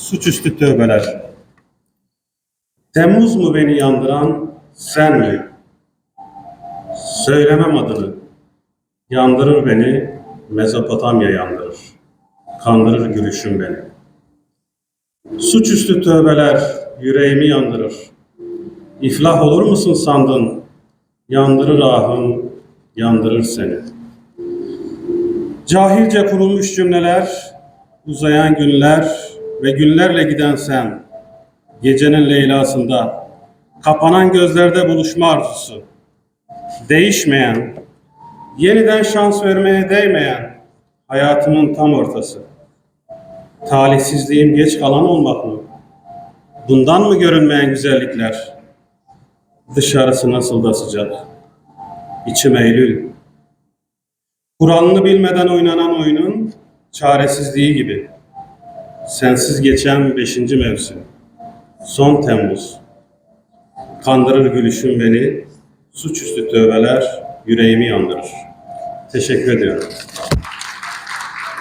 Suçüstü tövbeler. Temmuz mu beni yandıran, sen mi? Söylemem adını. Yandırır beni, Mezopotamya yandırır. Kandırır gülüşün beni. Suçüstü tövbeler yüreğimi yandırır. İflah olur musun sandın? Yandırır ahım, yandırır seni. Cahilce kurulmuş cümleler, uzayan günler ve günlerle giden sen, gecenin leylasında, kapanan gözlerde buluşma arzusu, değişmeyen, yeniden şans vermeye değmeyen, hayatımın tam ortası. Talihsizliğim geç kalan olmak mı? Bundan mı görünmeyen güzellikler? Dışarısı nasıl da sıcak. İçim Eylül. Kuralını bilmeden oynanan oyunun çaresizliği gibi. Sensiz geçen beşinci mevsim. Son Temmuz. Kandırır gülüşün beni, suçüstü tövbeler yüreğimi yandırır. Teşekkür ediyorum.